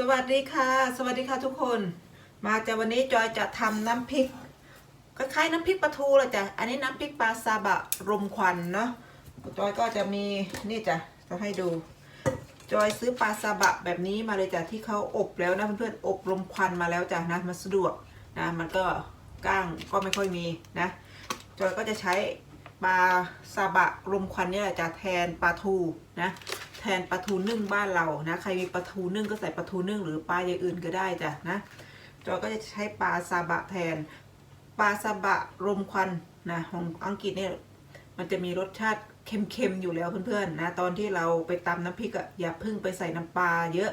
สวัสดีค่ะ สวัสดีค่ะทุกคน มาจากวันนี้จอยจะทำน้ำพริกคล้ายๆน้ำพริกปลาทูเลยจ้ะอันนี้น้ำพริกปลาซาบะรมควันเนาะจอยก็จะมีนี่จ้ะจะให้ดู จอยซื้อปลาซาบะแบบนี้มาเลยจ้ะที่เขาอบแล้วนะเพื่อนๆอบรมควันมาแล้วจ้ะนะมันสะดวกนะมันก็ก้างก็ไม่ค่อยมีนะจอยก็จะใช้ปลาซาบะรมควันนี่แหละจ้ะแทนปลาทูนะ แทนปลาทูนึ่งบ้านเรานะ ใครมีปลาทูนึ่งก็ใส่ปลาทูนึ่งหรือปลาอย่างอื่นก็ได้จ้ะนะ จอยก็จะใช้ปลาซาบะแทน ปลาซาบะรมควันนะของอังกฤษเนี่ยมันจะมีรสชาติเค็มๆอยู่แล้วเพื่อนๆนะ ตอนที่เราไปตำน้ำพริกอะอย่าเพิ่งไปใส่น้ำปลาเยอะ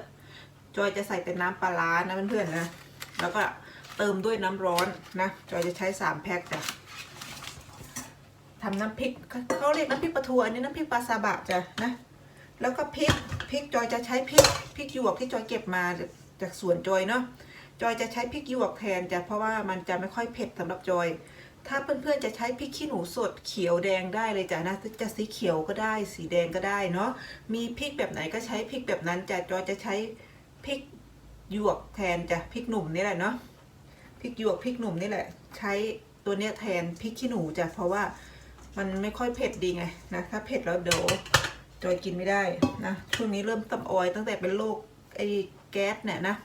จอยจะใส่แต่น้ำปลาร้านะเพื่อนๆนะ แล้วก็เติมด้วยน้ำร้อนนะ จอยจะใช้สามแพ็คจ้ะทำน้ำพริกเขาเรียกน้ำพริกปลาทูอันนี้น้ำพริกปลาซาบะจ้ะนะ แล้วก็พริกพริกจอยจะใช้พริกพริกหยวกที่จอยเก็บมาจากสวนจอยเนาะจอยจะใช้พริกหยวกแทนจ้ะเพราะว่ามันจะไม่ค่อยเผ็ดสำหรับจอย ถ้าเพื่อนๆจะใช้พริกขี้หนูสดเขียวแดงได้เลยจ้ะนะจะสีเขียวก็ได้ สีแดงก็ได้เนาะมีพริกแบบไหนก็ใช้พริกแบบนั้นจ้ะจอยจะใช้พริกหยวกแทนจ้ะพริกหนุ่มนี่แหละเนาะพริกหยวกพริกหนุ่มนี่แหละ ใช้ตัวเนี้ยแทนพริกขี้หนูจ้ะเพราะว่ามันไม่ค่อยเผ็ดดีไงนะถ้าเผ็ดแล้วเดี๋ยว จอยกินไม่ได้นะช่วงนี้เริ่มตับออยตั้งแต่เป็นโรคไอ้แก๊สเนี่ยนะ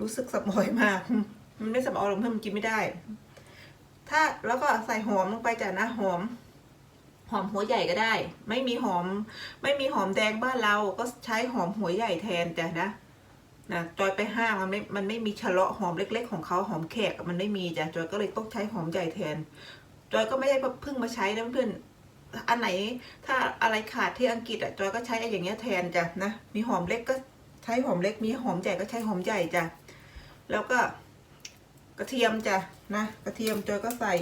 รู้สึกสับออยมาก มันไม่สับออยหรอกเพื่อมันกินไม่ได้ ถ้าแล้วก็ใส่หอมลงไปจ้ะนะหอม หอมหัวใหญ่ก็ได้ ไม่มีหอม ไม่มีหอมแดงบ้านเราก็ใช้หอมหัวใหญ่แทนจ้ะนะนะจอยไปห้างมันไม่ มันไม่มีฉลาะหอมเล็ก ๆ ของเขาหอมแขกมันไม่มีจ้ะจอยก็เลยต้องใช้หอมใหญ่แทนจอยก็ไม่ได้เพิ่งมาใช้นะเพื่อน อันไหนถ้าอะไรขาดที่อังกฤษอะจอยก็ใช้ไอ้อย่างเงี้ยแทนจ้ะนะมีหอมเล็กก็ใช้หอมเล็ก มีหอมใหญ่ก็ใช้หอมใหญ่จ้ะแล้วก็กระเทียมจ้ะนะกระเทียมจอยก็ใส่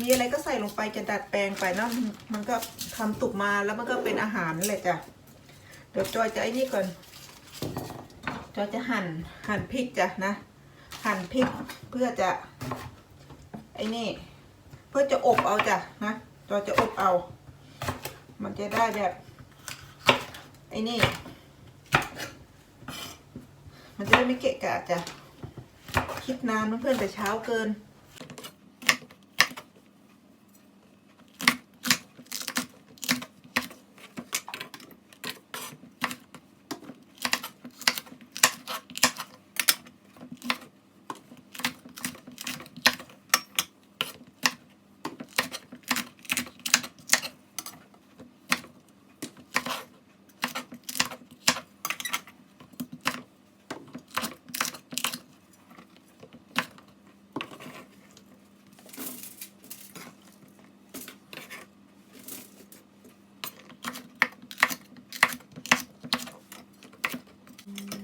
มีอะไรก็ใส่ลงไปจะดัดแปลงไปเนาะมันก็ทำตุกมาแล้วมันก็เป็นอาหารนั่นแหละจ้ะเดี๋ยวจอยจะไอ้นี่ก่อนจอยจะหั่นหั่นพริกจ้ะนะ หั่นพริกเพื่อจะไอ้นี่ เพื่อจะอบเอาจ้ะนะ ตัวจะอบเอา มันจะได้แบบ ไอ้นี่ มันจะได้ไม่เกะกะจ้ะคิดนานเพื่อนๆแต่เช้าเกิน ก็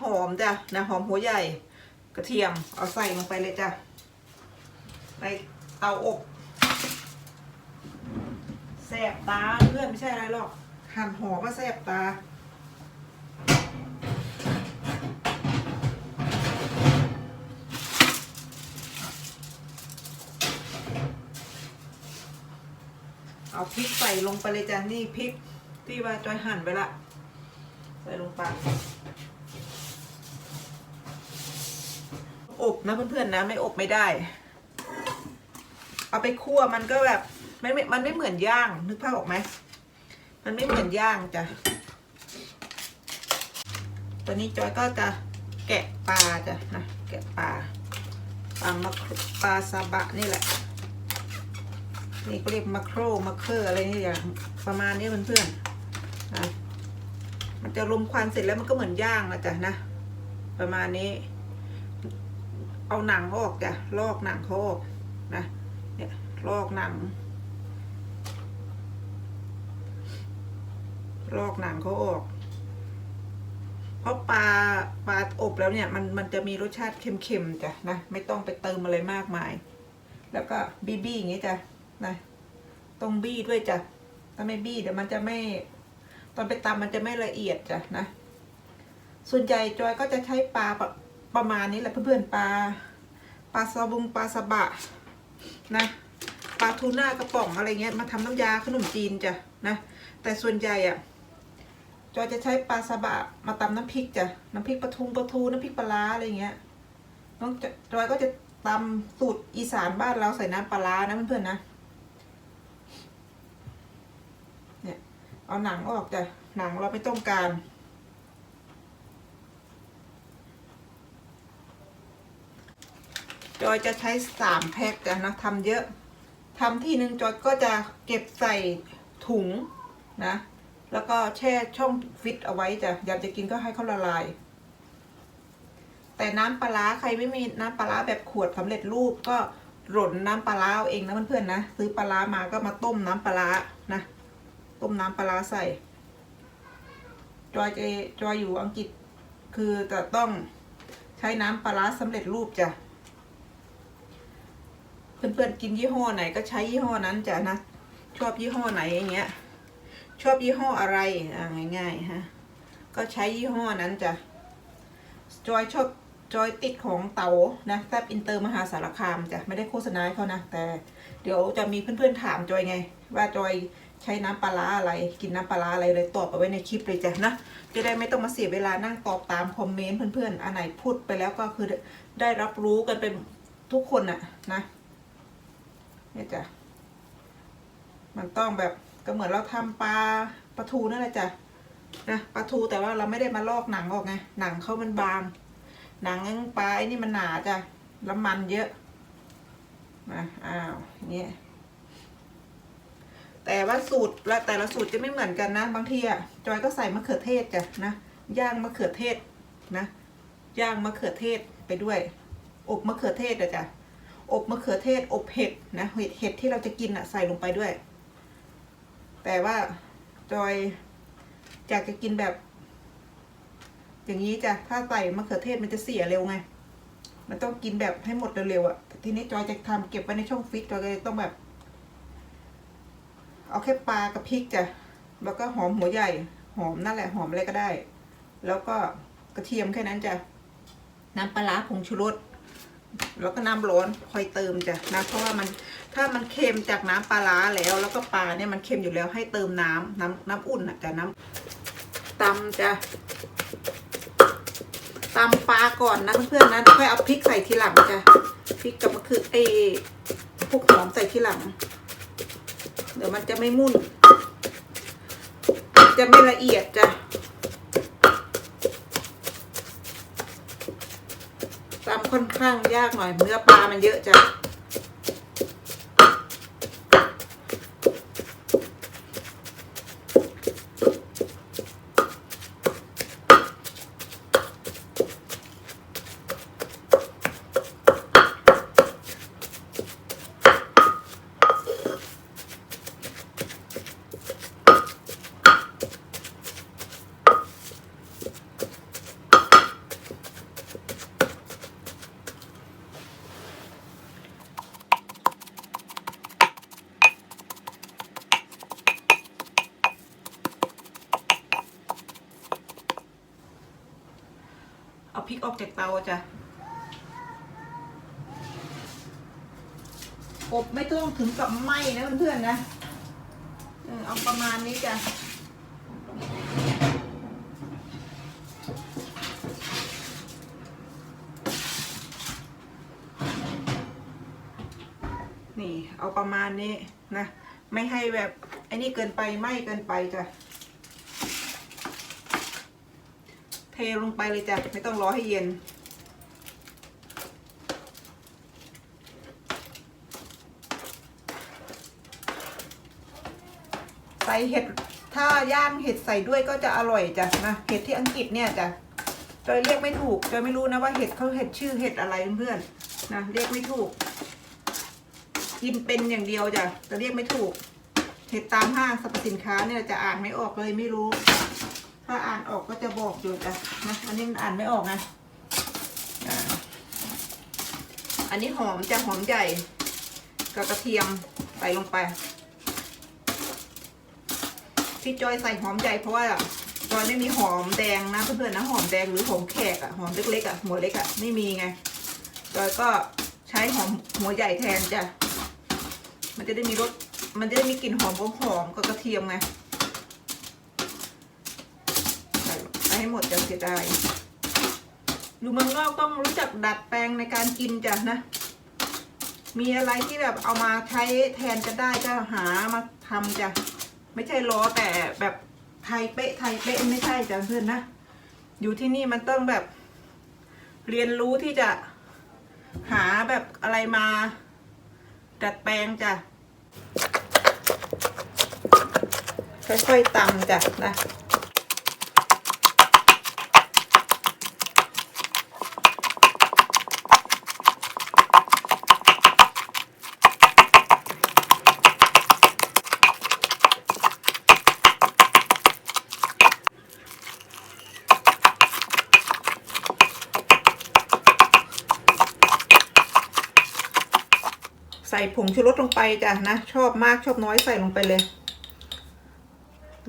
หอมจ้ะนะหอมหัวใหญ่กระเทียมเอาใส่ลงไปเลยจ้ะในเตาอบแสบตาเพื่อนไม่ใช่อะไรหรอก หั่นหอมก็แสบตาเอาพริกใส่ลงไปเลยจ้ะนี่พริกที่ว่าจอยหั่นไปละ ใส่ลงไป อบนะเพื่อนๆนะไม่อบไม่ได้ เอาไปคั่วมันก็แบบไม่มันไม่เหมือนย่างนึกภาพออกไหมมันไม่เหมือนย่างจ้ะตอนนี้จอยก็จะแกะปลาจ้ะนะแกะปลาปลามาปลาซาบะนี่แหละนี่ก็เรียกมาโครมาเคอร์อะไรนี่อย่างประมาณนี้เพื่อนๆนะมันจะรมควันเสร็จแล้วมันก็เหมือนย่างนะจ๊ะนะ ประมาณนี้ เอาหนังออกจ้ะลอกหนังเขาออกนะเนี่ยลอกหนัง ลอกหนังเขาออก เพราะปลาปลาอบแล้วเนี่ย มันมันจะมีรสชาติเค็มๆจ้ะนะไม่ต้องไปเติมอะไรมากมาย แล้วก็บี้บี้อย่างงี้จ้ะนะต้องบี้ด้วยจ้ะถ้าไม่บี้เดี๋ยวมันจะไม่ ตอนไปตำมันจะไม่ละเอียดจ้ะนะ ส่วนใหญ่จอยก็จะใช้ปลาประ ประมาณนี้แหละเพื่อนๆปลาปลาซาบุงปลาสบะนะปลาทูน่ากระป๋องอะไรเงี้ยมาทำน้ำยาขนมจีนจ้ะนะแต่ส่วนใหญ่อะจอยจะใช้ปลาสบะมาตำน้ำพริกจ้ะน้ำพริกปลาทูปลาทูน้ำพริกปลาร้าอะไรเงี้ยน้องจอยก็จะตำสูตรอีสานบ้านเราใส่น้ำปลาร้านะเพื่อนๆนะเนี่ยเอาหนังออกจ้ะหนังเราไม่ต้องการ จอยจะใช้สามแพ็คจ้ะนะทำเยอะทำที่หนึ่งจอยก็จะเก็บใส่ถุงนะ แล้วก็แช่ช่องฟิตเอาไว้จ้ะอยากจะกินก็ให้เขาละลาย แต่น้ำปลาใครไม่มีน้ำปลาแบบขวดสำเร็จรูปก็หล่นน้ำปลาเอาเองนะเพื่อนๆนะซื้อปลามาก็มาต้มน้ำปลานะต้มน้ำปลาใส่ จอยจะจอยอยู่อังกฤษคือจะต้องใช้น้ำปลาสำเร็จรูปจ้ะ เพื่อนๆกินยี่ห้อไหนก็ใช้ยี่ห้อนั้นจ้ะนะ ชอบยี่ห้อไหนอย่างเงี้ย ชอบยี่ห้ออะไรอ่าง่ายๆฮะก็ใช้ยี่ห้อนั้นจ้ะจอยชอบจอยติดของเต๋านะแซบอินเตอร์มหาสารคามจ้ะไม่ได้โฆษณาเขานะแต่ เดี๋ยวจะมีเพื่อนๆถามจอยไง ว่าจอยใช้น้ำปลาอะไร กินน้ำปลาร้าอะไรเลยตอบเอาไว้ในคลิปเลยจ้ะนะจะได้ไม่ต้องมาเสียเวลานั่งตอบตามคอมเมนต์เพื่อนๆอันไหนพูดไปแล้วก็คือได้รับรู้กันเป็นทุกคนอะนะ เนี่ยจ้ะ มันต้องแบบก็เหมือนเราทำปลาปลาทูนั่นแหละจ้ะนะปลาทูแต่ว่าเราไม่ได้มาลอกหนังออกไงหนังเขามันบาง หนังปลาไอ้นี่มันหนาจ้ะแล้วมันเยอะมาอ้าวเนี่ยแต่ว่าสูตรและแต่ละสูตรจะไม่เหมือนกันนะ บางทีอะจอยก็ใส่มะเขือเทศจ้ะนะย่างมะเขือเทศนะย่างมะเขือเทศไปด้วยอบมะเขือเทศอะจ้ะ อบมะเขือเทศ อบเห็ดนะเห็ดเห็ดที่เราจะกินอะใส่ลงไปด้วย แต่ว่าจอยอยากจะกินแบบ อย่างนี้จ้ะถ้าใส่มะเขือเทศมันจะเสียเร็วไง มันต้องกินแบบให้หมดเร็วๆอะทีนี้จอยจะทำเก็บไว้ในช่องฟิตจอยก็ต้องแบบ เอาแค่ปลากับพริกจ้ะแล้วก็หอมหัวใหญ่ หอมนั่นแหละหอมอะไรก็ได้ แล้วก็กระเทียมแค่นั้นจ้ะน้ำปลาร้าผงชูรส แล้วก็น้ำร้อนคอยเติมจ้ะนะเพราะว่ามันถ้ามันเค็มจากน้ำปลาร้าแล้ว แล้วก็ปลาเนี่ยมันเค็มอยู่แล้วให้เติมน้ำน้ำน้ำอุ่นอะจ้ะน้ำตำจ้ะตำปลาก่อนนะเพื่อนๆนะค่อยเอาพริกใส่ทีหลังจ้ะพริกกับมะเขือเออพวกหอมใส่ทีหลัง เดี๋ยวมันจะไม่มุ่น จะไม่ละเอียดจ้ะ ตำค่อนข้างยากหน่อยเนื้อปลามันเยอะจ้ะ เอาพริกออกจากเตาจ้ะอบไม่ต้องถึงกับไหม้นะเพื่อนๆนะเออเอาประมาณนี้จ้ะนี่เอาประมาณนี้นะ ไม่ให้แบบไอ้นี่เกินไปไหม้เกินไปจ้ะ เท ลงไปเลยจ้ะไม่ต้องรอให้เย็น ใส่เห็ดถ้าย่างเห็ดใส่ด้วยก็จะอร่อยจ้ะนะเห็ดที่อังกฤษเนี่ยจ้ะจอยเรียกไม่ถูกจอยไม่รู้นะว่าเห็ดเขาเห็ดชื่อเห็ดอะไรเพื่อนๆนะเรียกไม่ถูก กินเป็นอย่างเดียวจ้ะแต่เรียกไม่ถูก เห็ดตามห้างสรรพสินค้าเนี่ยจะอ่านไม่ออกเลยไม่รู้ ถ้าอ่านออกก็จะบอกอยู่จ้ะนะอันนี้มันอ่านไม่ออกไงอันนี้หอมจะหอมใหญ่กับกระเทียมใส่ลงไปที่จอยใส่หอมใหญ่เพราะว่าจอยไม่มีหอมแดงนะเพื่อนๆนะหอมแดงหรือหอมแขกอะหอมเล็กๆอะหัวเล็กอะไม่มีไงจอยก็ใช้หอมหัวใหญ่แทนจ้ะมันจะได้มีรสมันจะได้มีกลิ่นหอมของหอมกับกระเทียมไง ใส่ไป ให้หมดจะเสียดายอยู่เมืองนอกต้องรู้จักดัดแปลงในการกินจ้ะนะ มีอะไรที่แบบเอามาใช้แทนจะได้ก็หามาทำจ้ะ ไม่ใช่รอแต่แบบไทยเป๊ะไทยเป๊ะไม่ใช่จ้ะเพื่อนนะ อยู่ที่นี่มันต้องแบบ เรียนรู้ที่จะหาแบบอะไรมาดัดแปลงจ้ะ ค่อยๆตำจ้ะนะ ส่ผงชูรสลงไปจ้ะนะ ชอบมากชอบน้อยใส่ลงไปเลย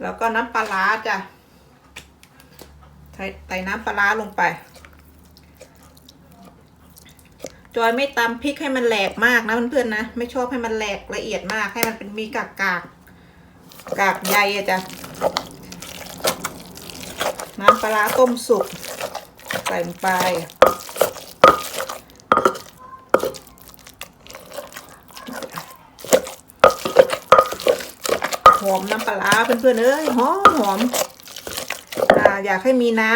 แล้วก็น้ำปลาร้าจ้ะใส่ใส่น้ำปลาร้าลงไปจอยไม่ตำพริกให้มันแหลกมากนะเพื่อนๆนะ ไม่ชอบให้มันแหลกละเอียดมากให้มันเป็นมีกากกากกากใยอะจ้ะน้ำปลาร้าต้มสุก ใส่ลงไป หอมน้ำปลาร้า เพื่อนๆเอ้ยหอมหอมอ่าอยากให้มีน้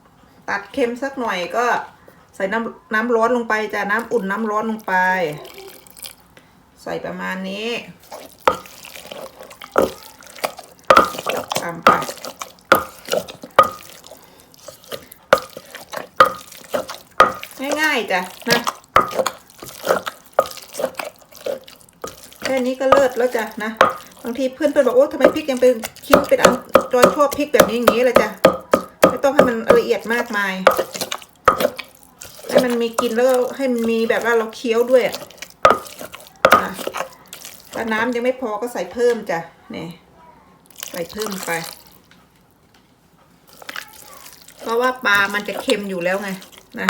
ำตัดเค็มสักหน่อยก็ใส่น้ำน้ำร้อนลงไปจ้ะน้ำอุ่นน้ำร้อนลงไป ใส่ประมาณนี้ตามไปง่ายๆจ้ะนะแค่นี้ก็เลิศแล้วจ้ะนะ บางทีเพื่อนเพื่อนบอกโอ้ทำไมพริกยังเป็นคิดเป็นอันจอยชอบพริกแบบนี้อย่างนี้เลยจ้ะไม่ต้องให้มันละเอียดมากมายให้มันมีกินแล้วก็ให้มันมีแบบว่าเราเคี้ยวด้วยอะถ้าน้ำยังไม่พอก็ใส่เพิ่มจ้ะนี่ใส่เพิ่มไป เพราะว่าปลามันจะเค็มอยู่แล้วไงนะ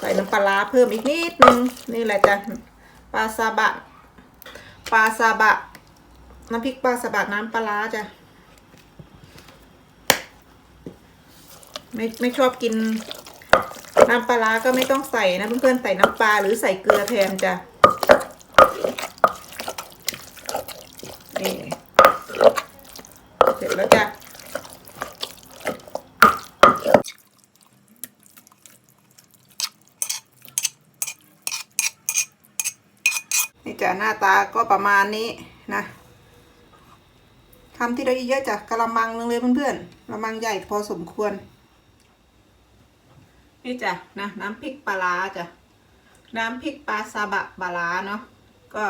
ใส่น้ำปลาร้าเพิ่มอีกนิดนึงนี่แหละจ้ะปลาซาบะ ปลาซาบะ น้ำพริกปลาซาบะน้ำปลาล้าจ้ะไม่ไม่ชอบกินน้ำปลาร้าก็ไม่ต้องใส่นะเพื่อนๆใส่น้ำปลาหรือใส่เกลือแทนจ้ะนี่เสร็จแล้วจ้ะ นี่จะหน้าตาก็ประมาณนี้นะทำที่เราเยอะๆจ้ะกระมังนึงเลยเพื่อนๆกระมังใหญ่พอสมควร นี่จ้ะนะน้ำพริกปลาจ้ะน้ำพริกปลาซาบะปลาเนาะก็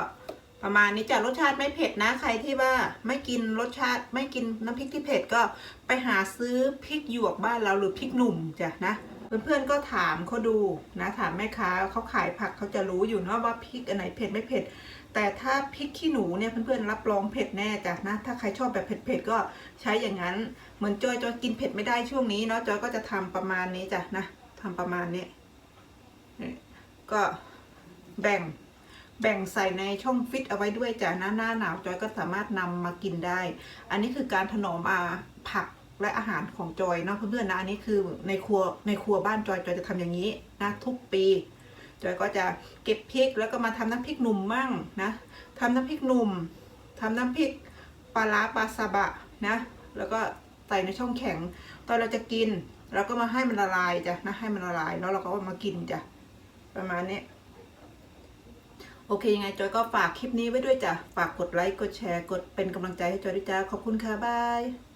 ประมาณนี้จ้ะรสชาติไม่เผ็ดนะใครที่ว่าไม่กินรสชาติไม่กินน้ำพริกที่เผ็ดก็ไปหาซื้อพริกหยวกบ้านเราหรือพริกหนุ่มจ้ะนะ เพื่อนๆก็ถามเขาดูนะถามแม่ค้าเขาขายผักเขาจะรู้อยู่เนาะว่าพริกอันไหนเผ็ดไม่เผ็ด แต่ถ้าพริกขี้หนูเนี่ยเพื่อนๆรับรองเผ็ดแน่จ้ะนะถ้าใครชอบแบบเผ็ดๆก็ใช้อย่างนั้น เหมือนจอยจอยกินเผ็ดไม่ได้ช่วงนี้เนาะจอยก็จะทำประมาณนี้จ้ะนะทำประมาณนี้ก็แบ่งแบ่งใส่ในช่องฟิตเอาไว้ด้วยจ้ะนะหน้าหนาวจอยก็สามารถนำมากินได้ อันนี้คือการถนอมอาผัก และอาหารของจอยเนาะเพื่อนๆนะอันนี้คือในครัวในครัวบ้านจอยจอยจะทำอย่างนี้นะทุกปีจอยก็จะเก็บพริกแล้วก็มาทำน้ำพริกหนุ่มมั่งนะทำน้ำพริกหนุ่มทำน้ำพริกปลาร้าปลาซาบะนะแล้วก็ใส่ในช่องแข็ง ตอนเราจะกินเราก็มาให้มันละลายจ้ะนะให้มันละลายแล้วเราก็มากินจ้ะประมาณนี้โอเคยังไงจอยก็ฝากคลิปนี้ไว้ด้วยจ้ะฝากกดไลค์กดแชร์กดเป็นกำลังใจให้จอยด้วยจ้าขอบคุณค่ะบาย